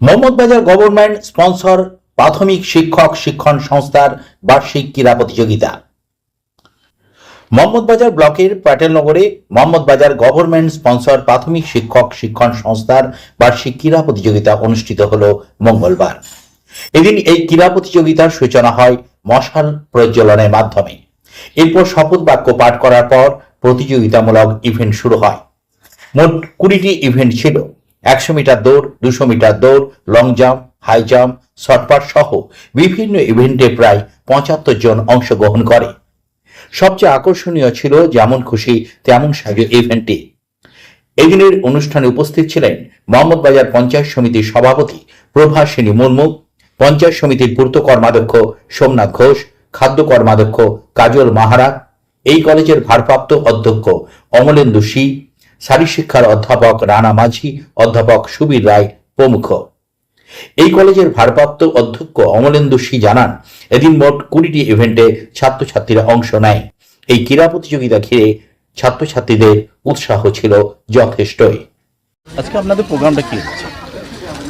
Mohammad Bazar government sponsor প্রাথমিক শিক্ষক শিক্ষণ সংস্থার বার্ষিক ক্রীড়া প্রতিযোগিতা। মোহাম্মদবাজার ব্লকের প্যাটেলনগরে মোহাম্মদবাজার গভর্নমেন্ট স্পন্সর প্রাথমিক শিক্ষক শিক্ষণ সংস্থার বার্ষিক ক্রীড়া প্রতিযোগিতা অনুষ্ঠিত হল মঙ্গলবার। এদিন এই ক্রীড়া প্রতিযোগিতার সূচনা হয় মশাল প্রজ্বলনের মাধ্যমে। এরপর শপথ বাক্য পাঠ করার পর প্রতিযোগিতামূলক ইভেন্ট শুরু হয়। মোট কুড়িটি ইভেন্ট ছিল। একশো মিটার দৌড়, দুশো মিটার দৌড় long jump high jump shot put সহ বিভিন্ন ইভেন্টে প্রায় পঁচাত্তর জন অংশগ্রহণ করে। সবচেয়ে আকর্ষণীয় ছিল যেমন খুশি, তেমন সাজে ইভেন্টটি এদিনের অনুষ্ঠানে উপস্থিত ছিলেন মোহাম্মদবাজার পঞ্চায়েত সমিতির সভাপতি প্রভাসিনী মুর্মু, পঞ্চায়েত সমিতির পূর্ত কর্মাধ্যক্ষ সোমনাথ ঘোষ, খাদ্য কর্মাধ্যক্ষ কাজল মাহারা, এই কলেজের ভারপ্রাপ্ত অধ্যক্ষ অমলেন্দু সি শারীরশিক্ষার অধ্যাপক রানা মাঝি অধ্যাপক সুবীর রায় প্রমুখ। এই কলেজের ভারপ্রাপ্ত অধ্যক্ষ অমলেন্দু সি জানান এদিন মোট কুড়িটি ইভেন্টে ছাত্রছাত্রীরা অংশ নেয়। এই ক্রীড়া প্রতিযোগিতা ঘিরে ছাত্রছাত্রীদের উৎসাহ ছিল যথেষ্টই। আজকে আপনাদের প্রোগ্রামটা কি হচ্ছে?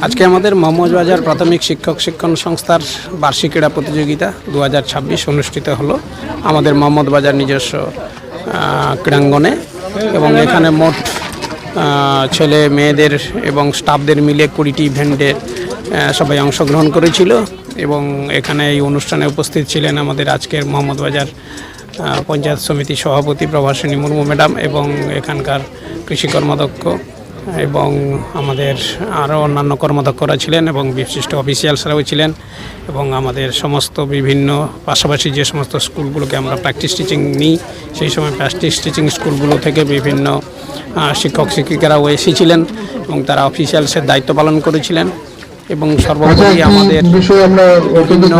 আজকে আমাদের মোহাম্মদবাজার প্রাথমিক শিক্ষক শিক্ষণ সংস্থার বার্ষিক ক্রীড়া প্রতিযোগিতা দু হাজার ছাব্বিশ অনুষ্ঠিত হলো। আমাদের মোহাম্মদবাজার নিজস্ব আহ, ক্রীড়াঙ্গনে এবং এখানে মোট ছেলে, মেয়েদের এবং স্টাফদের মিলে কুড়িটি ইভেন্টে সবাই অংশগ্রহণ করেছিল এবং এখানে এই অনুষ্ঠানে উপস্থিত ছিলেন আমাদের আজকের মোহাম্মদবাজার বাজার পঞ্চায়েত সমিতি সভাপতি প্রভাসিনী মুর্মু ম্যাডাম এবং এখানকার কৃষি কর্মাধ্যক্ষ এবং আমাদের আরও অন্যান্য কর্মদক্ষরা ছিলেন এবং বিশিষ্ট অফিসিয়ালসরাও ছিলেন এবং আমাদের সমস্ত বিভিন্ন পাশাপাশি যে সমস্ত স্কুলগুলোকে আমরা প্র্যাকটিস টিচিং নিই, সেই সময় প্র্যাকটিস টিচিং স্কুলগুলো থেকে বিভিন্ন শিক্ষক শিক্ষিকারাও এসেছিলেন এবং তারা অফিসিয়ালসের দায়িত্ব পালন করেছিলেন। এবং আচ্ছা সর্বোপরি আমাদের বিভিন্ন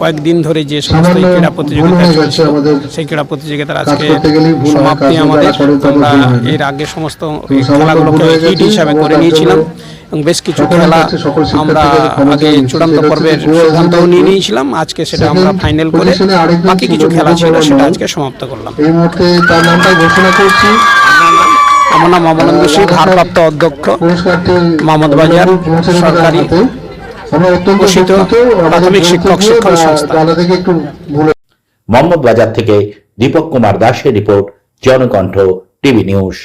কয়েকদিন ধরে যে সমস্ত ক্রীড়া প্রতিযোগিতা আমাদের সেই ক্রীড়া প্রতিযোগিতার আজকে সমাপ্তি আমাদের। আমরা। এর আগে সমস্ত খেলাগুলোকে হিট হিসাবে করে নিয়েছিলাম এবং বেশ কিছু খেলা আমরা আগে চূড়ান্ত পর্বের সিদ্ধান্তও নিয়ে নিয়েছিলাম আজকে সেটা আমরা ফাইনাল করে বাকি কিছু খেলা ছিল সেটা আজকে সমাপ্ত করলাম। এই মুহূর্তে তার নামটা ঘোষণা করছি। আমার নাম অমলেন্দু সিং ভারপ্রাপ্ত অধ্যক্ষ, মোহাম্মদ তার সরকারি প্রাথমিক শিক্ষক শিক্ষণ সংস্থা। মোহাম্মদ বাজার থেকে দীপক কুমার দাসের রিপোর্ট, জনকণ্ঠ, টিভি নিউজ